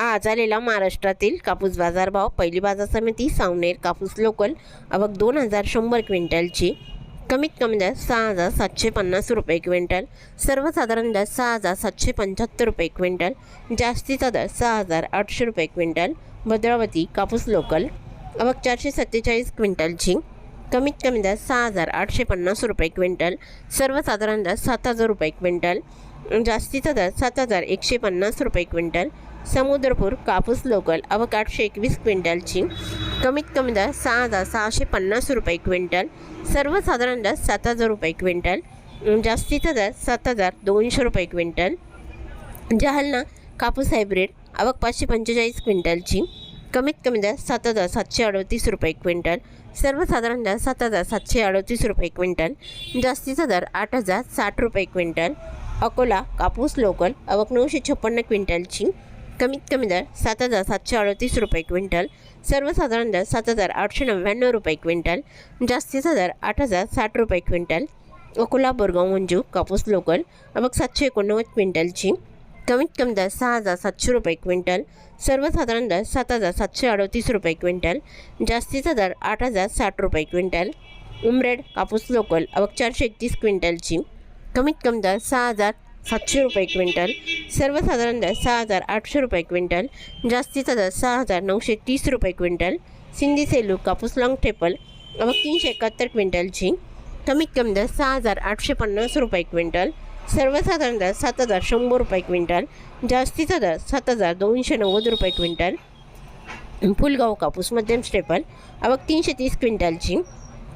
आज आलेला महाराष्ट्रातील कापूस बाजार भाव पहिली बाजार समिती सावनेर कापूस लोकल अवघ दोन हजार शंभर क्विंटलची. कमीत कमी दर सहा हजार सातशे पन्नास रुपये क्विंटल. सर्वसाधारण दर सहा हजार सातशे पंच्याहत्तर रुपये क्विंटल. जास्तीचा दर सहा हजार आठशे रुपये क्विंटल. भद्रावती कापूस लोकल अवघ चारशे सत्तेचाळीस क्विंटलची. कमीत कमी दर सहा हजार आठशे पन्नास रुपये क्विंटल. सर्वसाधारण दर सात हजार रुपये क्विंटल. जास्तीचा दर सात हजार एकशे पन्नास रुपये क्विंटल. समुद्रपूर कापूस लोकल अवक आठशे एकवीस क्विंटलची. कमीत कमी दर सहा हजार सहाशे पन्नास रुपये क्विंटल. सर्वसाधारण दर सात हजार रुपये क्विंटल. जास्तीचा दर सात हजार दोनशे रुपये क्विंटल. जहालना कापूस हायब्रिड आवक पाचशे पंचेचाळीस क्विंटलची. कमीत कमी दर सात हजार सातशे अडतीस रुपये क्विंटल. सर्वसाधारण दर सात हजार सातशे अडतीस रुपये क्विंटल. जास्तीचा दर आठ हजार साठ रुपये क्विंटल. अकोला कापूस लोकल आवक नऊशे छप्पन्न क्विंटलची. कमीत कमी दर सात हजार सातशे अडतीस रुपये क्विंटल सर्वसाधारण दर सात हजार आठशे नव्याण्णव रुपये क्विंटल जास्तीचा दर आठ हजार साठ रुपये क्विंटल. अकोला बोरगाव मंजू कापूस लोकल आवक सातशे एकोणनव्वद क्विंटलची. कमीत कमी दर सहा हजार सातशे रुपये क्विंटल सर्वसाधारण दर सात हजार सातशे अडतीस रुपये क्विंटल जास्तीचा दर आठ हजार साठ रुपये क्विंटल. उमरेड कापूस लोकल अवक चारशे एकतीस क्विंटलची. कमीत कमी दर सहा हजार सातशे रुपये क्विंटल सर्वसाधारण दर सहा हजार आठशे रुपये क्विंटल जास्तीचा दर सहा हजार नऊशे तीस रुपये क्विंटल सिंधी सेलू कापूस लाँग टेपल अवक तीनशे एकाहत्तर क्विंटलची कमीत कमी दर सहा हजार आठशे पन्नास रुपये क्विंटल सर्वसाधारण दर सात हजार शंभर रुपये क्विंटल जास्तीचा दर सात हजार दोनशे नव्वद रुपये क्विंटल. फुलगाव कापूस मध्यम स्टेपल आवक तीनशे तीस क्विंटलची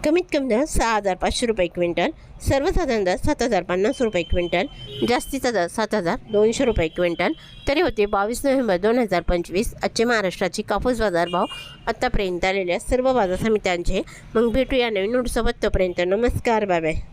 कमीत कमी दर सहा हजार पाचशे रुपये क्विंटल सर्वसाधारण दर सात हजार पन्नास रुपये क्विंटल जास्तीचा दर सात हजार दोनशे रुपये क्विंटल. तरी होते बावीस नोव्हेंबर दोन हजार पंचवीस आजचे महाराष्ट्राची कापूस बाजारभाव आत्तापर्यंत आलेल्या सर्व बाजार समित्यांचे. मग भेटूया नवीन नोटसोबत तोपर्यंत नमस्कार बाय बाय.